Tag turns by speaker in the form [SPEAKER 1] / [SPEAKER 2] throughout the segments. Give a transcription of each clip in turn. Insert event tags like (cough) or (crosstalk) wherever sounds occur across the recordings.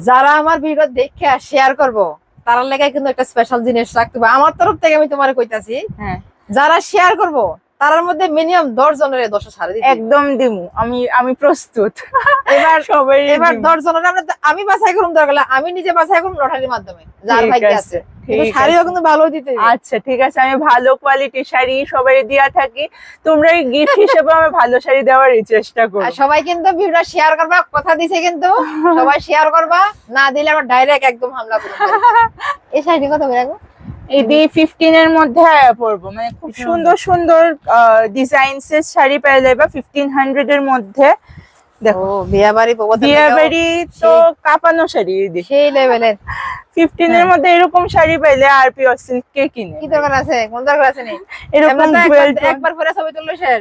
[SPEAKER 1] যারা আমার ভিডিও দেখে শেয়ার করব তার লেগে কিন্তু একটা স্পেশাল জিনিস রাখতে হবে। আমার তরফ থেকে আমি তোমার কইতাছি
[SPEAKER 2] হ্যাঁ।
[SPEAKER 1] যারা শেয়ার করব তার মধ্যে মিনিমাম দশ জনের দশ সাড়ে
[SPEAKER 2] একদম দিমু আমি আমি প্রস্তুত।
[SPEAKER 1] এবার
[SPEAKER 2] সবাই
[SPEAKER 1] এবার দশ জনের আমরা আমি বাছাই করুন দরকার আমি নিজে বাছাই করুন লটারির মাধ্যমে যার ভাগ্যে
[SPEAKER 2] আছে,
[SPEAKER 1] কিন্তু শাড়িও কিন্তু ভালো দিতে
[SPEAKER 2] আচ্ছা ঠিক আছে আমি ভালো কোয়ালিটি শাড়ি সবাই দিয়া থাকি। তোমরা গিফট হিসেবে আমি ভালো শাড়ি দেওয়ারই চেষ্টা করো
[SPEAKER 1] সবাই কিন্তু ভিডিওটা শেয়ার করবা কথা দিছে কিন্তু সবাই শেয়ার করবা। না দিলে আবার ডাইরেক্ট একদম হামলা করবে (laughs) এই শাড়িটি কত করে রাখব?
[SPEAKER 2] এটি ফিফটিন এর মধ্যে আয়া পড়ব মানে খুব
[SPEAKER 1] 1500
[SPEAKER 2] সুন্দর সুন্দর ডিজাইনস এর শাড়ি পেয়ে বা ফিফটিন হান্ড্রেড এর মধ্যে। দেখো।
[SPEAKER 1] বিয়াবাড়ি বিয়াবাড়ি
[SPEAKER 2] বিয়ে তো কাঁপানো শাড়ি
[SPEAKER 1] সেই লেভেলের
[SPEAKER 2] ফিফটিন এর
[SPEAKER 1] হ্যাঁ।
[SPEAKER 2] মধ্যে এরকম শাড়ি পাইলে আর পি সিল্ক কে কিনে?
[SPEAKER 1] কি দরকার আছে? কোন দরকার আছে নেই
[SPEAKER 2] এরকম
[SPEAKER 1] একবার- পরে ছবি তুললো শেষ।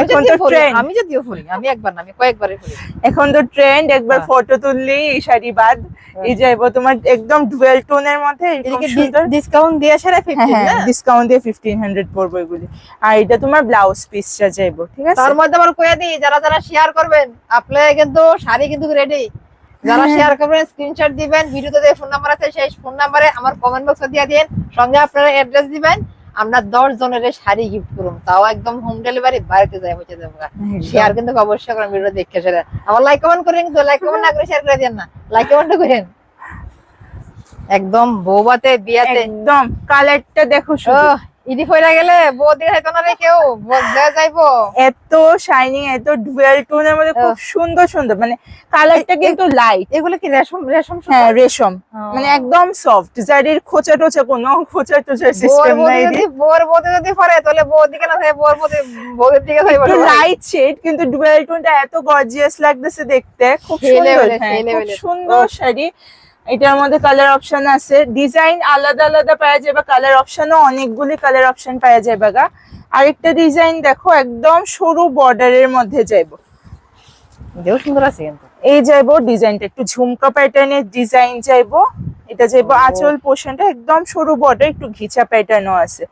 [SPEAKER 2] এখন তো ট্রেন্ড
[SPEAKER 1] আমি যদিও ফুলি আমি একবার না আমি কয়েকবারই ফুলি।
[SPEAKER 2] এখন তো ট্রেন্ড একবার
[SPEAKER 1] হ্যাঁ।
[SPEAKER 2] ফটো তুললেই এই শাড়ি বাদ। এই যাইবো তোমার একদম ডুয়েল টোনের মধ্যে
[SPEAKER 1] ডিসকাউন্ট দিয়ে সেরা
[SPEAKER 2] হ্যাঁ
[SPEAKER 1] ফিফটিন
[SPEAKER 2] হ্যাঁ
[SPEAKER 1] না?
[SPEAKER 2] ডিসকাউন্ট দিয়ে ফিফটিন হান্ড্রেড পড়ব এগুলি। আর এটা তোমার ব্লাউজ পিসটা যাইবো ঠিক আছে?
[SPEAKER 1] তার মধ্যে আবার কয়ে দিই যারা যারা শেয়ার করবেন আপনি কিন্তু শাড়ি কিন্তু রেডি যারা
[SPEAKER 2] হ্যাঁ।
[SPEAKER 1] শেয়ার করবেন স্ক্রিনশট দিবেন ভিডিওতে যে ফোন নাম্বার আছে সেই ফোন নাম্বারে আমার কমেন্ট বক্সে দিয়ে দিন। সঙ্গে আপনারা অ্যাড্রেস দিবেন। আমরা দশ জনের শাড়ি গিফট করুন তাও একদম হোম ডেলিভারি বাড়িতে যাই শেয়ার কিন্তু অবশ্যই করেন ভিডিও দেখে সেটা আবার লাইক কমেন্ট করেন কিন্তু লাইক কমেন্ট না করে শেয়ার করে দেন না। লাইক কমেন্ট করেন। একদম বৌবাতে বিয়াতে।
[SPEAKER 2] একদম। কালারটা দেখো শুধু।
[SPEAKER 1] ইডি ফইরা গেলে বউ দিয়ে হয়তো না রে কেউ বদলে যাইবো।
[SPEAKER 2] এত শাইনিং এত ডুয়েল টোনের মধ্যে খুব সুন্দর সুন্দর। মানে কালারটা কিন্তু লাইট
[SPEAKER 1] এগুলো কি রেশম রেশম
[SPEAKER 2] হ্যাঁ রেশম। মানে একদম সফট জারির খোঁচা টোচা কোনো খোঁচা
[SPEAKER 1] বোর
[SPEAKER 2] সিস্টেম নাই।
[SPEAKER 1] যদি বোর বৌদি যদি পরে তাহলে বউর দিকে না থাকে বোর বৌদি বউদের দিকে
[SPEAKER 2] একটু লাইট শেড কিন্তু ডুয়েল টোনটা এত গর্জিয়াস লাগতেছে দেখতে। খুব সুন্দর।
[SPEAKER 1] এর,
[SPEAKER 2] হ্যাঁ, খুব সুন্দর শাড়ি। এটার মধ্যে কালার অপশন আছে। ডিজাইন আলাদা আলাদা পাওয়া যাবে কালার অপশনও অনেকগুলি কালার অপশন পাওয়া যাবে গা। আরেকটা ডিজাইন দেখো একদম সরু বর্ডারের মধ্যে যাইবো।
[SPEAKER 1] সুন্দর আছে কিন্তু।
[SPEAKER 2] এই যাইবো ডিজাইনটা একটু ঝুমকা প্যাটার্নের ডিজাইন যাইবো। এটা যাইবো। আঁচল পোর্শনটা একদম সরু বর্ডার একটু ঘিচা প্যাটার্নও আছে।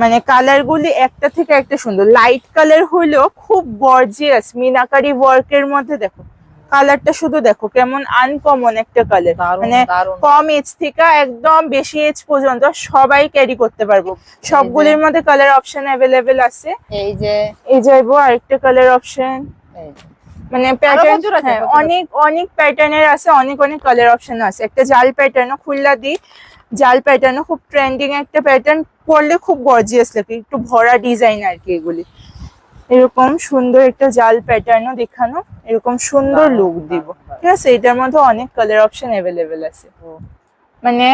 [SPEAKER 2] মানে কালার গুলি একটা থেকে একটা সুন্দর। লাইট কালার হইলেও খুব গর্জিয়াস মিনাকারি ওয়ার্কের মধ্যে দেখো। কালারটা শুধু দেখো কেমন আনকমন একটা কালার মানে কম এজ থেকে একদম বেশি এজ পর্যন্ত সবাই ক্যারি করতে পারব। সবগুলির মধ্যে কালার অপশন অ্যাভেলেবেল আছে।
[SPEAKER 1] এই যে
[SPEAKER 2] এই যাইবো আরেকটা কালার অপশন মানে প্যাটার্ন। অনেক অনেক প্যাটার্নের আছে অনেক অনেক কালার অপশন আছে। একটা জাল প্যাটার্নও খুললা দিই জাল প্যাটার্নও খুব ট্রেন্ডিং একটা প্যাটার্ন পরলে খুব গর্জিয়াস লাগে একটু ভরা ডিজাইন আর কি এগুলি। এরকম সুন্দর একটা জাল প্যাটার্নও দেখানো এরকম সুন্দর লুক দিব। ঠিক আছে? এটার মধ্যে অনেক কালার অপশন অ্যাভেলেবেল আছে। মানে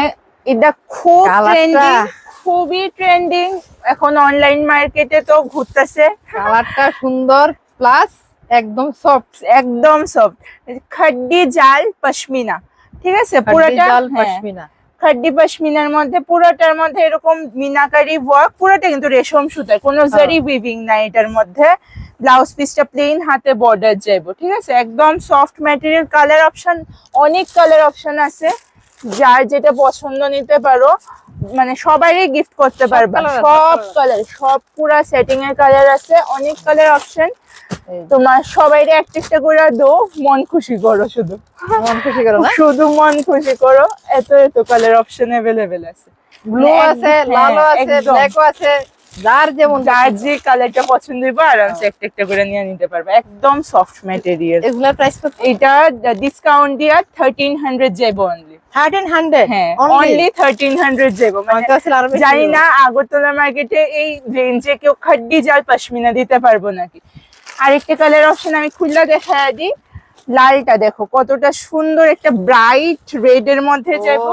[SPEAKER 2] এটা খুব ট্রেন্ডিং খুবই ট্রেন্ডিং এখন অনলাইন মার্কেটে তো ঘুরতেছে।
[SPEAKER 1] কালারটা সুন্দর প্লাস একদম সফট
[SPEAKER 2] একদম সফট খাড্ডি জাল পশমিনা। ঠিক আছে? পুরোটা
[SPEAKER 1] জাল
[SPEAKER 2] হ্যাঁ,
[SPEAKER 1] পশমিনা।
[SPEAKER 2] খাড্ডি পাশমিনার মধ্যে পুরোটার মধ্যে এরকম মিনাকারি ওয়ার্ক পুরোটা কিন্তু রেশম সুতার কোনো
[SPEAKER 1] হ্যাঁ।
[SPEAKER 2] জারি উইভিং নাই এটার মধ্যে। ব্লাউজ পিসটা প্লেন হাতে বর্ডার যাইব ঠিক আছে? একদম সফট ম্যাটেরিয়াল কালার অপশন অনেক কালার অপশন আছে। যার যেটা পছন্দ নিতে পারো মানে সবারই গিফট করতে পারবা। সব কালার সব পুরা সেটিং এর কালার আছে অনেক কালার অপশন তোমার সবাইরে একটা একটা করে দো মন খুশি করো শুধু।
[SPEAKER 1] মন খুশি করো না?
[SPEAKER 2] শুধু মন খুশি করো এত এত কালার অপশন অ্যাভেলেবেল আছে।
[SPEAKER 1] ব্লু আছে
[SPEAKER 2] হ্যাঁ,
[SPEAKER 1] লালও আছে। ব্ল্যাকও আছে যার যেমন
[SPEAKER 2] যার যে কালারটা পছন্দ হবে আরামসে একটা একটা করে নিয়ে নিতে পারবে। একদম সফট ম্যাটেরিয়াল
[SPEAKER 1] এগুলা প্রাইস
[SPEAKER 2] এটা ডিসকাউন্ট দিয়া থার্টিন হান্ড্রেড যাব অনলি
[SPEAKER 1] থার্টিন হান্ড্রেড।
[SPEAKER 2] হ্যাঁ
[SPEAKER 1] অনলি
[SPEAKER 2] অনলি থার্টিন হান্ড্রেড যাব মানে জানি না আগরতলা মার্কেটে এই রেঞ্জে কেউ খাড্ডি জাল পশমিনা দিতে পারব নাকি? আরেকটা কালার অপশন আমি খুললা দেখা দিই। লালটা দেখো কতটা সুন্দর একটা ব্রাইট রেড এর মধ্যে যাব।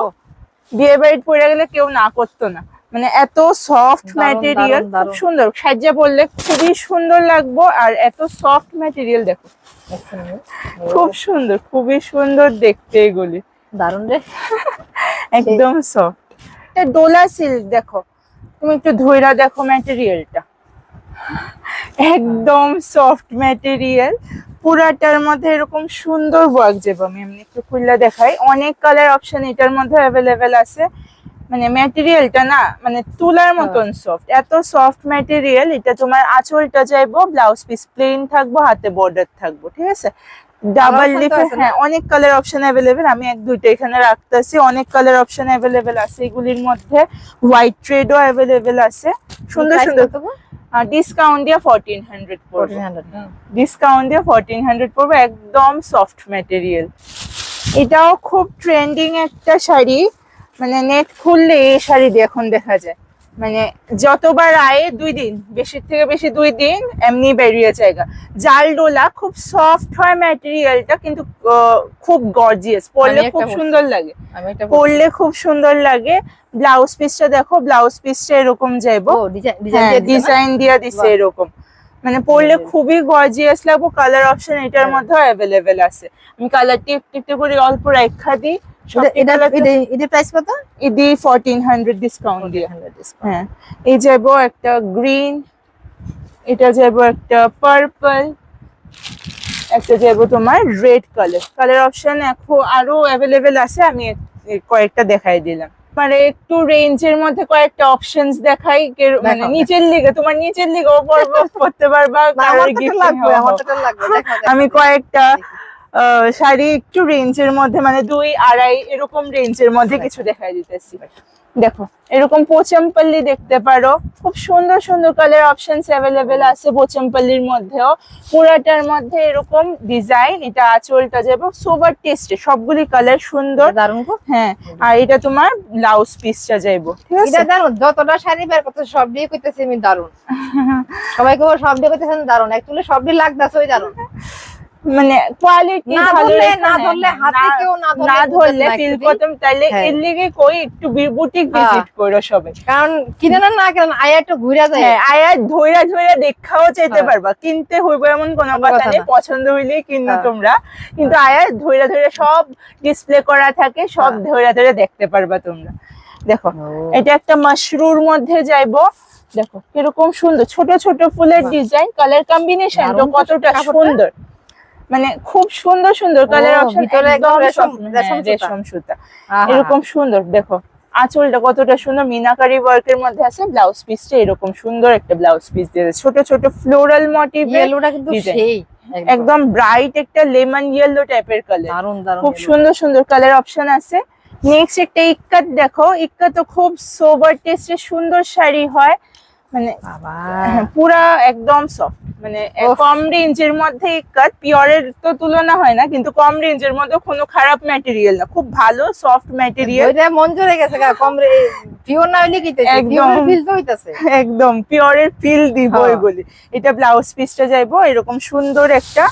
[SPEAKER 2] বিয়ে বাড়ি পরে গেলে কেউ না করতো না। মানে এত সফট ম্যাটেরিয়াল খুব সুন্দর। সাজ্জা পরলে খুবই সুন্দর লাগবো। আর এত সফট ম্যাটেরিয়াল দেখো। খুব সুন্দর খুবই সুন্দর দেখতে এগুলি।
[SPEAKER 1] দারুণ রে। (laughs)
[SPEAKER 2] একদম সফট ডোলা সিল্ক দেখো। তুমি একটু ধৈরা দেখো ম্যাটেরিয়ালটা একদম সফট ম্যাটেরিয়াল পুরাটার মধ্যে এরকম সুন্দর ওয়ার্ক যাব আমি এমনি একটু খুললা দেখাই। অনেক কালার অপশন এটার মধ্যে অ্যাভেলেবেল আছে। মানে ম্যাটেরিয়ালটা না মানে তুলার মতন সফট এত সফট ম্যাটেরিয়াল এটা তোমার আঁচলটা যাইবো ব্লাউজ পিস প্লেন থাকব হাতে বর্ডার থাকব ঠিক আছে? ডাবল
[SPEAKER 1] option
[SPEAKER 2] লিফে
[SPEAKER 1] আছে
[SPEAKER 2] হ্যাঁ অনেক কালার অপশন অ্যাভেলেবেল আমি এক দুইটা এখানে রাখতেছি অনেক কালার অপশন অ্যাভেলেবেল আছে এগুলির মধ্যে। হোয়াইট ট্রেডও অ্যাভেলেবেল আছে। সুন্দর সুন্দর? ডিসকাউন্ট দিয়ে পড়বে। ডিসকাউন্ট দিয়ে ফোরটিন হান্ড্রেড পড়বে একদম সফট ম্যাটেরিয়াল এটাও খুব ট্রেন্ডিং একটা শাড়ি। মানে নেট খুললে এই শাড়ি দিয়ে এখন দেখা যায়। মানে যতবার আয়ে দুই দিন বেশি থেকে বেশি দুই দিন এমনি বেরিয়ে জায়গা জাল ডোলা খুব সফট হয় ম্যাটেরিয়ালটা কিন্তু খুব গর্জিয়াস পরলে খুব সুন্দর লাগে। পরলে খুব সুন্দর লাগে। ব্লাউজ পিসটা দেখো ব্লাউজ পিসটা এরকম যাইবো।
[SPEAKER 1] ডিজাইন
[SPEAKER 2] হ্যাঁ
[SPEAKER 1] দিয়ে দিছে
[SPEAKER 2] দিয়া দিছে এরকম। মানে পরলে খুবই গর্জিয়াস লাগবো। কালার অপশন এটার
[SPEAKER 1] হ্যাঁ।
[SPEAKER 2] মধ্যে অ্যাভেলেবেল আছে। আমি কালারটি একটু একটু করে অল্প রেখা দিই।
[SPEAKER 1] এটা প্রাইস কত?
[SPEAKER 2] ডিসকাউন্ট দিয়ে। হ্যাঁ এই যাব একটা গ্রিন এটা যাব একটা পার্পল একটা যাব তোমার রেড কালার কালার অপশন এখন আরও অ্যাভেলেবেল আছে আমি কয়েকটা দেখাই দিলাম। মানে একটু রেঞ্জের মধ্যে কয়েকটা অপশনস দেখাই মানে নিচের লিগে তোমার নিচের পড়ব পড়তে পারবা। আমি কয়েকটা শাড়ি একটু রেঞ্জের মধ্যে মানে দুই আড়াই এরকম রেঞ্জের মধ্যে কিছু দেখাই দিতেছি। দেখো এরকম পোচমপল্লি দেখতে পারো। খুব সুন্দর সুন্দর কালার অপশনস অ্যাভেলেবেল আছে পোচমপল্লির মধ্যেও। পুরাটার মধ্যে এরকম ডিজাইন এটা আঁচলটা যে এবং সোবার টেস্টে সবগুলি কালার সুন্দর।
[SPEAKER 1] দারুণ
[SPEAKER 2] হ্যাঁ আর এটা তোমার ব্লাউজ পিসটা যাইবো ঠিক আছে?
[SPEAKER 1] দারুণ যতটা শাড়ি বের করতে সব দিয়ে কইতেছি আমি দারুণ। (laughs) সবাইকে সব দিয়ে কইতেছেন দারুণ অ্যাকচুয়ালি সব দিয়ে লাগতেছে ওই দারুণ।
[SPEAKER 2] মানে কোয়ালিটি
[SPEAKER 1] না ধরলে না ধরলে হাতে কেউ না ধরলে
[SPEAKER 2] না ধরলে ফিল করতাম তাইলে
[SPEAKER 1] হ্যাঁ।
[SPEAKER 2] এর লিগে কই একটু বুটিক
[SPEAKER 1] হ্যাঁ।
[SPEAKER 2] ভিজিট করো সবাই
[SPEAKER 1] কারণ কিনে না না কেন আয়া একটু ঘুরে যায়।
[SPEAKER 2] হ্যাঁ আয়ার ধইরা ধইরা দেখাও চাইতে
[SPEAKER 1] হ্যাঁ।
[SPEAKER 2] পারবা। কিনতে হইব এমন কোনো কথা নেই পছন্দ হইলেই কিনো
[SPEAKER 1] হ্যাঁ।
[SPEAKER 2] তোমরা। কিন্তু আয়ার ধইরা ধইরা সব ডিসপ্লে করা থাকে সব
[SPEAKER 1] হ্যাঁ।
[SPEAKER 2] ধইরা ধইরা দেখতে পারবা তোমরা। দেখো এটা একটা মাশরুর মধ্যে যাইবো। দেখো কীরকম সুন্দর ছোট ছোট ফুলের ডিজাইন কালার কম্বিনেশন
[SPEAKER 1] তো
[SPEAKER 2] কতটা সুন্দর। মানে খুব সুন্দর সুন্দর কালার অপশন
[SPEAKER 1] ভিতরে একদম রেশম- রেশম সুতা।
[SPEAKER 2] এরকম সুন্দর দেখো আঁচলটা কতটা সুন্দর মিনাকারি ওয়ার্কের মধ্যে আছে ব্লাউজ পিসটা এরকম সুন্দর একটা ব্লাউজ পিস দিয়ে দিয়েছে। ছোট ছোট ফ্লোরাল মোটিভ
[SPEAKER 1] ইয়েলোটা কিন্তু সেই
[SPEAKER 2] একদম। ব্রাইট একটা লেমন ইয়েলো টাইপের কালার খুব সুন্দর সুন্দর কালার অপশন আছে। নেক্সট একটা ইক্কাত দেখো ইক্কা তো খুব সোবার টেস্টের সুন্দর শাড়ি হয়। মানে হ্যাঁ, পুরা একদম সফট মানে কম রেঞ্জের মধ্যে ইক্কাত পিওরের তো তুলনা হয় না কিন্তু কম রেঞ্জের মধ্যে কোনো খারাপ ম্যাটেরিয়াল না। খুব ভালো সফট ম্যাটেরিয়াল
[SPEAKER 1] মন জুড়ে গেছে কম পিওর না হইলে
[SPEAKER 2] একদম।
[SPEAKER 1] ফিল তো হইতাছে।
[SPEAKER 2] একদম পিওরের ফিল দিব
[SPEAKER 1] হ্যাঁ।
[SPEAKER 2] এগুলি এটা ব্লাউজ পিসটা যাইবো এরকম সুন্দর একটা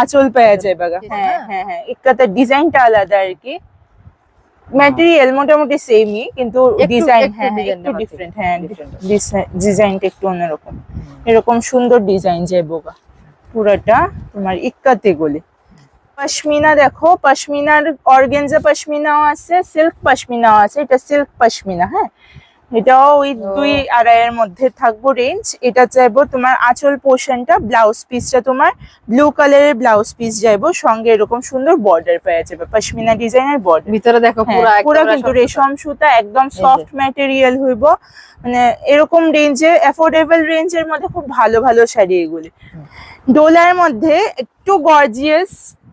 [SPEAKER 2] আঁচল পাওয়া যাবে গা। হ্যাঁ হ্যাঁ হ্যাঁ। ইক্কাতের ডিজাইনটা আলাদা আর কি। ম্যাটেরিয়াল মোটামুটি সেমই কিন্তু ডিজাইন হ্যাঁ একটু ডিফারেন্ট হ্যাঁ ডিজাইনটা একটু অন্যরকম। এরকম সুন্দর ডিজাইন যায় বোগা। পুরাটা তোমার ইক্কাতে গলি। পশমিনা দেখো পশমিনার অর্গেনজা পশমিনাও আছে সিল্ক পশমিনাও আছে এটা সিল্ক পশমিনা হ্যাঁ? এটাও ওই। দুই আড়াইয়ের মধ্যে থাকব রেঞ্জ এটা চাইব তোমার আঁচল পোর্শনটা ব্লাউজ পিসটা তোমার ব্লু কালারের ব্লাউজ পিস যাইবো সঙ্গে এরকম সুন্দর বর্ডার পেয়ে যাবে পশমিনা ডিজাইনের বর্ডার
[SPEAKER 1] ভিতরে দেখো
[SPEAKER 2] হ্যাঁ,
[SPEAKER 1] পুরো
[SPEAKER 2] কিন্তু রেশম সুতা। একদম সফট ম্যাটেরিয়াল হইব। মানে এরকম রেঞ্জে অ্যাফোর্ডেবল রেঞ্জের মধ্যে খুব ভালো ভালো শাড়ি এগুলি। ডোলার মধ্যে একটু গর্জিয়াস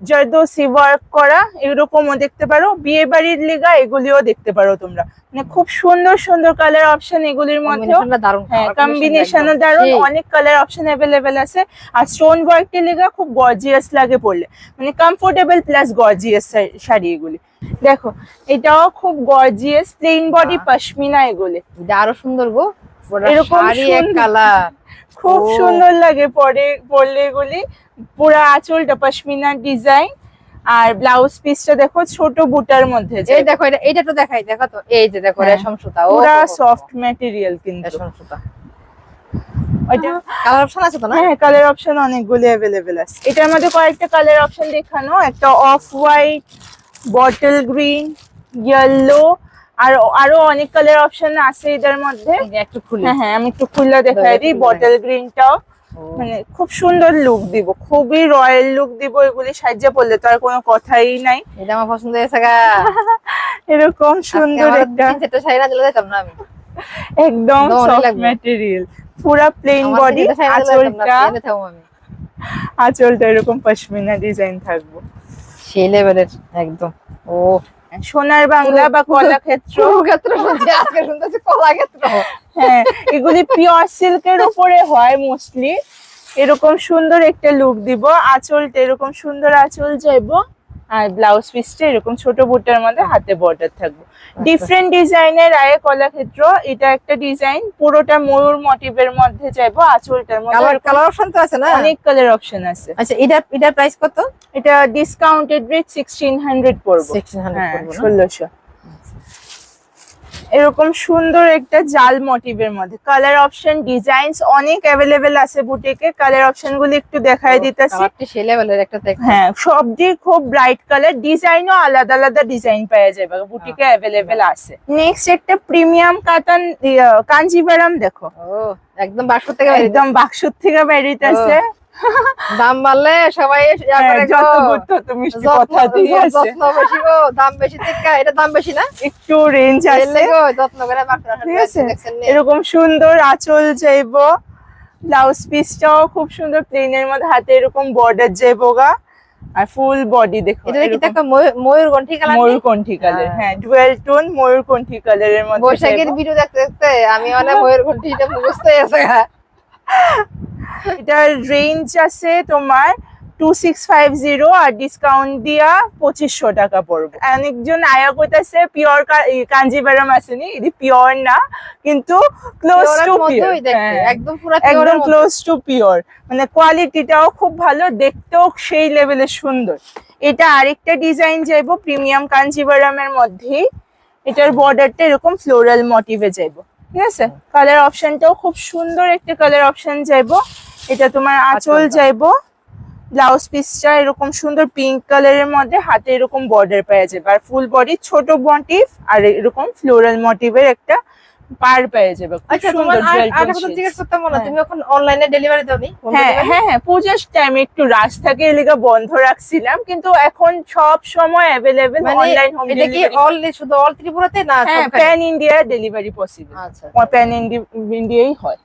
[SPEAKER 2] জর্দোসি ওয়ার্ক করা এরকমও দেখতে পারো। বিয়ে বাড়ির লেগা এগুলিও দেখতে পারো তোমরা। মানে খুব সুন্দর সুন্দর কালার অপশন এগুলির
[SPEAKER 1] মধ্যে
[SPEAKER 2] কম্বিনেশনও দারুণ অনেক কালার অপশন অ্যাভেলেবেল আছে। আর স্টোন ওয়ার্কটি লেগা খুব গর্জিয়াস লাগে পড়লে মানে কমফোর্টেবল প্লাস গর্জিয়াস শাড়ি এগুলি। দেখো এটাও খুব গর্জিয়াস প্লেন বডি। পশমিনা এগুলি।
[SPEAKER 1] এটা আরও সুন্দর গো।
[SPEAKER 2] এরকম।
[SPEAKER 1] কালার
[SPEAKER 2] খুব সুন্দর লাগে পরে পরলে এগুলি। পুরা আঁচলটা পশমিনার ডিজাইন আর ব্লাউজ পিসটা দেখো ছোট বুটার মধ্যে
[SPEAKER 1] এই দেখো এটা এটা তো দেখাই দেখো তো। এই যে দেখো
[SPEAKER 2] হ্যাঁ।
[SPEAKER 1] রেশম সুতা।
[SPEAKER 2] পুরা সফট ম্যাটেরিয়াল কিন্তু।
[SPEAKER 1] রেশম সুতা।
[SPEAKER 2] ওইটা
[SPEAKER 1] কালার অপশন আছে তো না?
[SPEAKER 2] হ্যাঁ কালার অপশন অনেকগুলো আছে। এটার মধ্যে কয়েকটা কালার অপশন দেখানো। একটা off white bottle green yellow আর আরও অনেক কালার অপশন আছে এটার মধ্যে।
[SPEAKER 1] একটু খুলি।
[SPEAKER 2] হ্যাঁ হ্যাঁ আমি একটু খুলে দেখাই দিই বটল গ্রিনটাও মানে খুব সুন্দর লুক দিব খুবই রয়্যাল লুক দিব এগুলি সাহায্য পড়লে তো আর কোনো কথাই নাই।
[SPEAKER 1] এটা আমার পছন্দ হয়েছে (laughs)
[SPEAKER 2] এরকম সুন্দর একটা
[SPEAKER 1] চারটে শাড়ি না দিলে যেতাম না আমি।
[SPEAKER 2] একদম সফট ম্যাটেরিয়াল পুরা প্লেন বডি আঁচলটা আঁচলটা এরকম পশমিনা ডিজাইন থাকব।
[SPEAKER 1] সেই লেভেলের একদম ও।
[SPEAKER 2] সোনার বাংলা বা কলাক্ষেত্র
[SPEAKER 1] ক্ষেত্র। আজকে শুনতেছি কলাক্ষেত্র
[SPEAKER 2] হ্যাঁ এগুলি পিওর সিল্কের উপরে হয় মোস্টলি এরকম সুন্দর একটা লুক দিব। আঁচলটা এরকম সুন্দর আঁচল যাইবো। আর ব্লাউজ পিসটা এরকম ছোট বুটার মধ্যে হাতে বর্ডার থাকবে। ডিফারেন্ট ডিজাইনের আয়ে কলাক্ষেত্র এটা একটা ডিজাইন পুরোটা ময়ূর মটিভের মধ্যে যাইবো আঁচলটার মধ্যে
[SPEAKER 1] কালার অপশন তো আছে না?
[SPEAKER 2] অনেক কালার অপশন আছে।
[SPEAKER 1] আচ্ছা এটা এটা প্রাইস কত?
[SPEAKER 2] এটা ডিসকাউন্টেড রেট
[SPEAKER 1] 1600 পড়বে। 1600
[SPEAKER 2] ষোলোশো। 1600 এরকম সুন্দর একটা জাল মোটিভের মধ্যে। কালার অপশন ডিজাইনস অনেক অ্যাভেলেবেল আছে বুটিকে কালার অপশন গুলি একটু দেখাই দিতেছি। হ্যাঁ সবজি খুব ব্রাইট কালার ডিজাইনও আলাদা আলাদা ডিজাইন পাওয়া যাবে। বুটিকে অ্যাভেলেবেল আছে। নেক্সট একটা প্রিমিয়াম কাতান কাঞ্জিভারাম দেখো।
[SPEAKER 1] ও একদম বাক্স থেকে
[SPEAKER 2] একদম বাক্সুর থেকে বেরিতেছে
[SPEAKER 1] দাম বাড়লে সবাই
[SPEAKER 2] হ্যাঁ,
[SPEAKER 1] বেশি গো দাম বেশি এটা দাম বেশি না?
[SPEAKER 2] একটু রেঞ্জ আছে।
[SPEAKER 1] এলে গো যত্ন করে
[SPEAKER 2] ঠিক আছে। এরকম সুন্দর আঁচল যাইবো ব্লাউজ পিসটাও খুব সুন্দর প্লেনের মধ্যে হাতে এরকম বর্ডার যাইবো গা। আর ফুল বডি দেখো
[SPEAKER 1] এটা কি দেখো ময়ূর গন্ঠি কালার
[SPEAKER 2] ময়ূরকণ্ঠী কালার
[SPEAKER 1] হ্যাঁ।
[SPEAKER 2] হ্যাঁ ডুয়েল টোন ময়ূরকণ্ঠী কালারের মধ্যে
[SPEAKER 1] বৈশাখের ভিডিও দেখতে দেখতে আমি অনেক ময়ূর মুখস্থ।
[SPEAKER 2] এটার রেঞ্জ আছে তোমার টু সিক্স ফাইভ জিরো আর ডিসকাউন্ট দিয়া পঁচিশশো টাকা পড়বে। অনেকজন আয়া কইতাছে পিওর কাঞ্জিবারাম আসেনি এটি পিওর না কিন্তু ক্লোজ টু পিওর
[SPEAKER 1] একদম
[SPEAKER 2] একদম ক্লোজ টু পিওর মানে কোয়ালিটিটাও খুব ভালো দেখতেও সেই লেভেলের সুন্দর। এটা আরেকটা ডিজাইন যাইবো প্রিমিয়াম কাঞ্জিভারামের মধ্যেই। এটার বর্ডারটা এরকম ফ্লোরাল মোটিভে যাইবো। ঠিক আছে? কালার অপশনটাও খুব সুন্দর একটা কালার অপশন যাইব। এটা তোমার আঁচল যাইব। ব্লাউজ পিসটা এরকম সুন্দর পিঙ্ক কালারের মধ্যে হাতে এরকম বর্ডার পাওয়া যাবে। আর ফুল বডি ছোট মটিভ আর এরকম ফ্লোরাল মোটিভের একটা পার পেয়ে যাবে
[SPEAKER 1] আচ্ছা তোমার আর
[SPEAKER 2] jewel
[SPEAKER 1] আর
[SPEAKER 2] tone
[SPEAKER 1] কথা জিজ্ঞেস করতাম না
[SPEAKER 2] হ্যাঁ।
[SPEAKER 1] তুমি এখন অনলাইনে ডেলিভারি দাও নি?
[SPEAKER 2] হ্যাঁ হ্যাঁ হ্যাঁ পূজার টাইমে একটু রাস্তাকে এলাকা বন্ধ রাখছিলাম কিন্তু এখন সব সময় অ্যাভেলেবেল
[SPEAKER 1] মানে
[SPEAKER 2] অনলাইন হোম
[SPEAKER 1] এটা কি অল শুধু অল ত্রিপুরাতে না
[SPEAKER 2] হ্যাঁ প্যান ইন্ডিয়া ডেলিভারি পসিবল
[SPEAKER 1] আচ্ছা।
[SPEAKER 2] প্যান ইন্ডিয়াই হয়।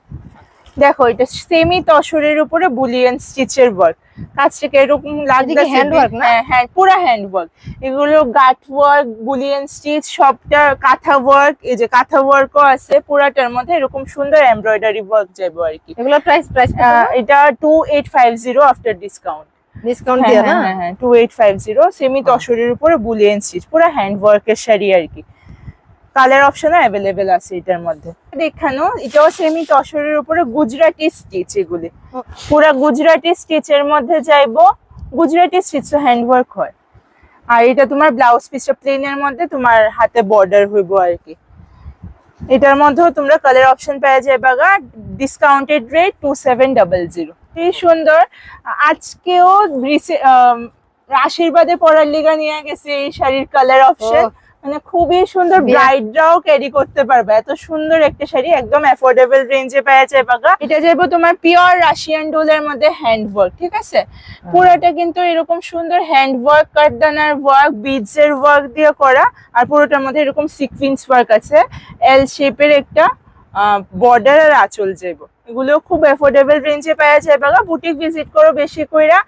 [SPEAKER 2] দেখো এটা সেমি তসরের উপরে বুলিয়ান স্টিচের ওয়ার্ক কাজটাকে এরকম লাগবে
[SPEAKER 1] handwork না?
[SPEAKER 2] হ্যাঁ পুরা হ্যান্ড ওয়ার্ক এগুলো গাট ওয়ার্ক বুলিয়ান স্টিচ সবটা কাঁথা ওয়ার্ক এই যে কাঁথা ওয়ার্কও আছে পুরাটার মধ্যে এরকম সুন্দর এমব্রয়ডারি ওয়ার্ক যাবে আর কি।
[SPEAKER 1] এগুলো প্রাইস প্রাইস
[SPEAKER 2] এটা two eight five zero after discount
[SPEAKER 1] discount দিয়ে না?
[SPEAKER 2] হ্যাঁ হ্যাঁ two eight five zero semi তসরের উপরে বুলিয়ান স্টিচ পুরো হ্যান্ড ওয়ার্কের শাড়ি আর কি। কালার অপশনও অ্যাভেলেবেল আছে এটার মধ্যে। দেখানো, এটাও সেমি তসরের উপরে গুজরাটি স্টিচ এগুলি। পুরো গুজরাটি স্টিচের মধ্যে যাইবো, গুজরাটি স্টিচ হ্যান্ড ওয়ার্ক হয়। আর এটা তোমার ব্লাউজ পিসটা প্লেনের মধ্যে তোমার হাতে বর্ডার হইব আর কি। এটার মধ্যেও তোমরা কালার অপশন পেয়ে যাবে গা discounted rate two seven double zero এই সুন্দর, আজকেও আশীর্বাদে পড়ার লিগা নিয়ে গেছে এই শাড়ির কালার অপশন। মানে খুবই সুন্দর ব্রাইডরাও ক্যারি করতে পারবে। এত সুন্দর একটা শাড়ি একদম অ্যাফোর্ডেবল রেঞ্জে পেয়ে যাবে বাগা এটা যাব তোমার পিওর রাশিয়ান ডোলের মধ্যে হ্যান্ড ওয়ার্ক ঠিক আছে? পুরোটা কিন্তু এরকম সুন্দর হ্যান্ড ওয়ার্ক কাটদানার ওয়ার্ক বিডস এর ওয়ার্ক দিয়ে করা আর পুরোটার মধ্যে এরকম সিকুইন্স ওয়ার্ক আছে। এল শেপের একটা বর্ডার আর আঁচল যাইব এগুলো খুব অ্যাফোর্ডেবল রেঞ্জে পাওয়া যায়। বাগা বুটিক ভিজিট করো বেশি কইরা।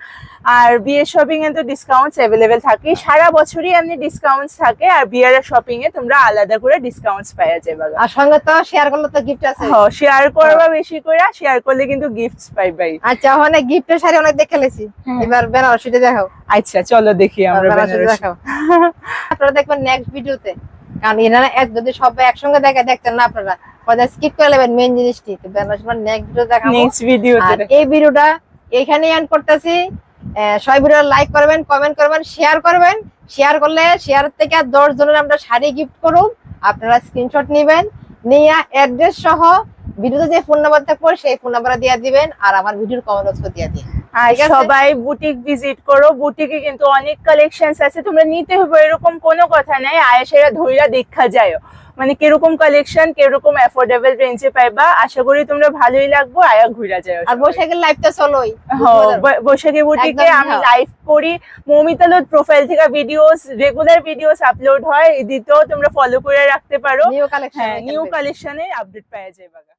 [SPEAKER 2] আর বিয়ের শপিং এ তো ডিসকাউন্টস অ্যাভেলেবেল থাকে সারা বছরই এমনি ডিসকাউন্টস থাকে আর বিয়ের শপিং এ তোমরা আলাদা করে ডিসকাউন্টস পাওয়া যায় বাগা
[SPEAKER 1] আর সঙ্গে তো শেয়ার করলে তো গিফট আছে।
[SPEAKER 2] হ্যাঁ শেয়ার করবা বেশি কইরা শেয়ার করলে কিন্তু গিফটস পাইবাই
[SPEAKER 1] আচ্ছা ওখানে গিফটের শাড়ি অনেক দেখে লেছি। এবার বেনারসিটা দেখাও।
[SPEAKER 2] আচ্ছা চলো দেখি আমরা বেনারসি
[SPEAKER 1] দেখাও। আপনারা দেখবেন নেক্সট ভিডিওতে কারণ এনারা এক যদি সবাই একসঙ্গে দেখে দেখতেন না আপনারা। কথা স্কিপ করে নেবেন মেন জিনিসটি। নেক্সট ভিডিও দেখাবো।
[SPEAKER 2] নেক্সট ভিডিওতে
[SPEAKER 1] আর এই ভিডিওটা এখানেই এন্ড করতেছি। সবাই ভিডিও লাইক করবেন কমেন্ট করবেন শেয়ার করবেন। শেয়ার করলে শেয়ার থেকে দশ জনের আমরা শাড়ি গিফট করুন। আপনারা স্ক্রিনশট নেবেন নিয়ে অ্যাড্রেস সহ ভিডিওতে যে ফোন নাম্বার থাকবে সেই ফোন নাম্বার দিয়ে দিবেন আর আমার ভিডিওর কমেন্ট বক্স দিয়ে দিন।
[SPEAKER 2] আর সবাই বুটিক ভিজিট করো বুটিকে কিন্তু অনেক কালেকশনস আছে তোমরা নিতে হবে এরকম কোনো কথা নাই আয়েসেরা ধইরা দেখা যায় মানে কীরকম কালেকশন কীরকম অ্যাফোর্ডেবল রেঞ্জে পাইবা আশা করি তোমরা ভালোই লাগবো আয়া ঘুরা যায়
[SPEAKER 1] আর বৈশাখের লাইফটা চলোই
[SPEAKER 2] বৈশাখী বুটিকে আমি। লাইভ করি। মৌমিতালোর প্রোফাইল থেকে ভিডিওস রেগুলার ভিডিওস আপলোড হয় এদিকেও তোমরা ফলো করে রাখতে পারো।
[SPEAKER 1] নিউ কালেকশন
[SPEAKER 2] আপডেট পাওয়া যায় বাগা।